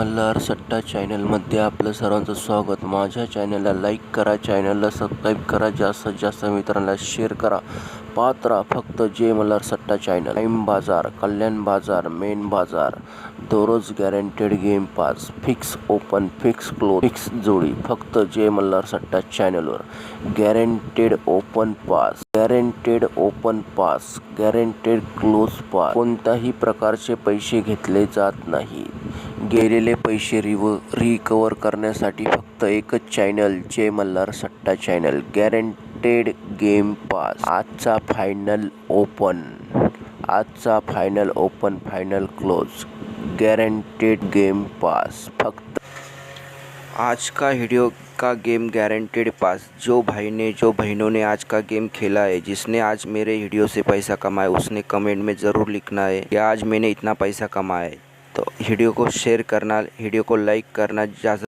मल्हार सट्टा चॅनलमध्ये आपलं सर्वांचं स्वागत. माझ्या चॅनलला लाईक करा चॅनलला सबस्क्राईब करा जास्तीत जास्त मित्रांना शेअर करा. पाहत राहा फक्त जे मल्हार सट्टा चॅनल टाईम बाजार कल्याण बाजार मेन बाजार. दररोज guaranteed game pass fix open fix close fix जोडी. फक्त जे मल्हार सट्टा चॅनलवर guaranteed open pass guaranteed open pass guaranteed close pass कोणत्याही प्रकारचे पैसे घेतले जात नाही. गेलेले पैसे रिव रिकवर करण्यासाठी फक्त एकच चॅनल जय मल्हार सट्टा चॅनल गॅरंटेड गेम पास आजचा फायनल ओपन आजचा final open final close guaranteed game pass फक्त आज का वीडियो का गेम गारंटेड पास जो भाई ने, जो बहनों ने आज का गेम खेला है, जिसने आज मेरे वीडियो से पैसा कमाया, उसने कमेंट में ज़रूर लिखना है कि आज मैंने इतना पैसा कमाया है। तो वीडियो को शेयर करना वीडियो को लाइक करना ज़्यादा